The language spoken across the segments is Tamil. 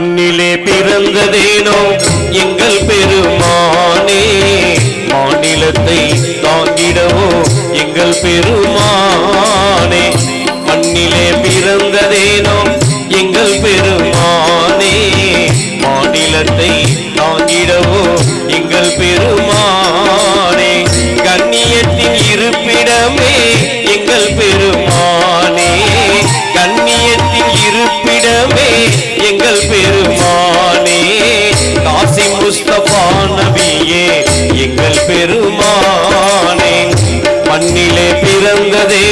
மண்ணிலே பிறந்ததேனோ எங்கள் பெருமானே. மாநிலத்தை தாங்கிடவோ எங்கள் பெருமானே. மண்ணிலே பிறந்த de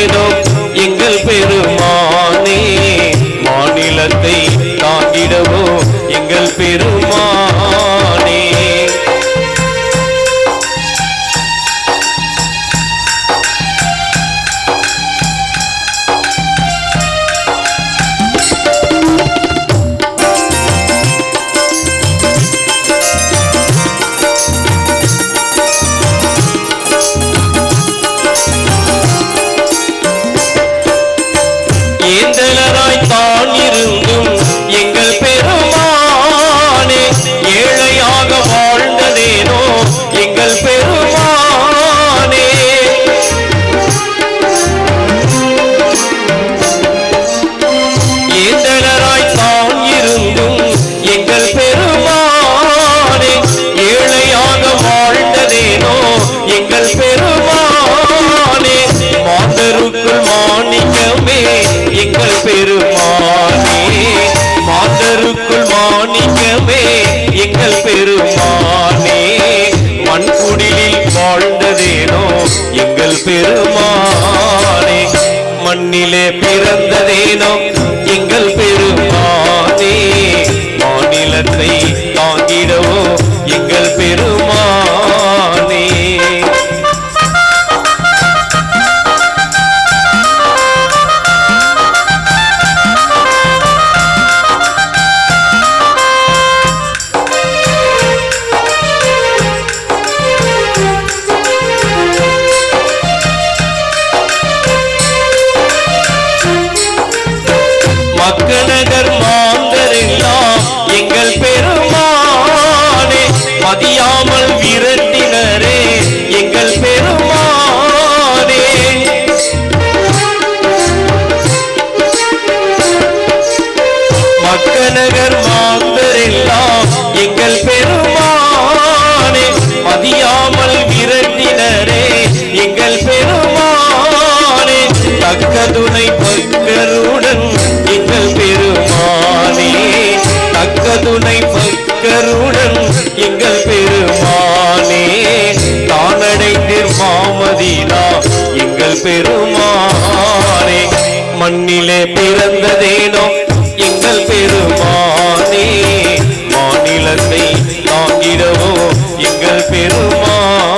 புகழ் மதீனா எங்கள் பெருமானே மண்ணிலே பிறந்ததேனோ எங்கள் பெருமானே மாநிலத்தை தாங்கிடவோ எங்கள் பெருமான்.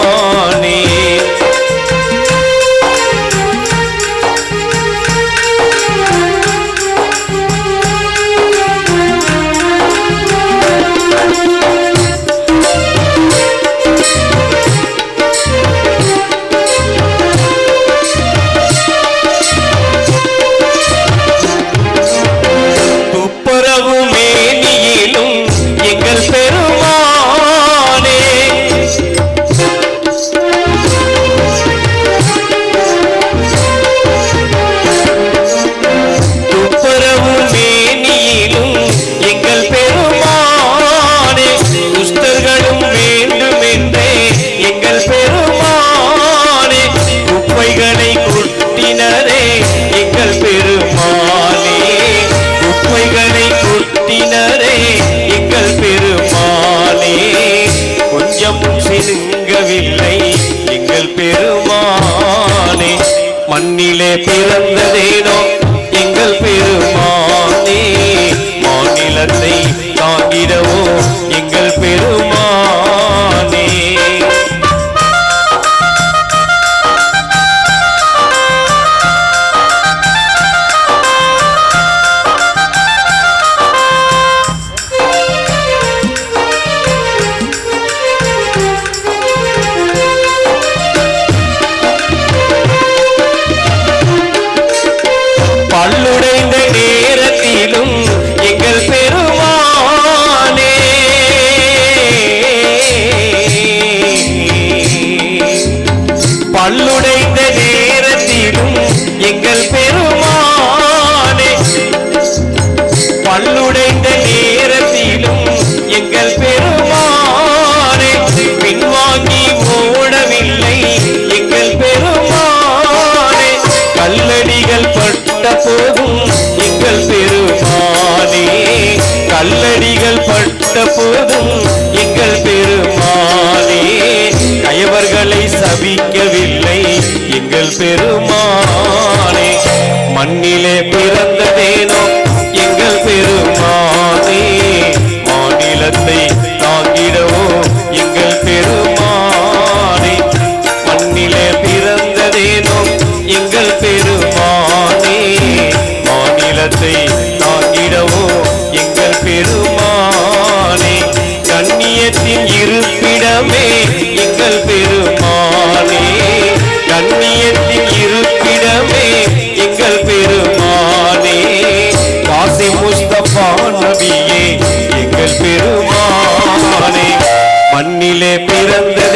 புதும்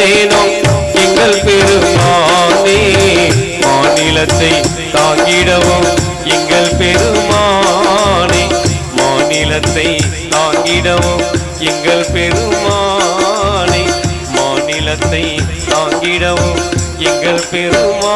வேணும் எங்கள் பெருமானே மாநிலத்தை தாங்கிடவும் எங்கள் பெருமானே மாநிலத்தை தாங்கிடவும் எங்கள் பெருமானே மாநிலத்தை தாங்கிடவும் எங்கள் பெருமா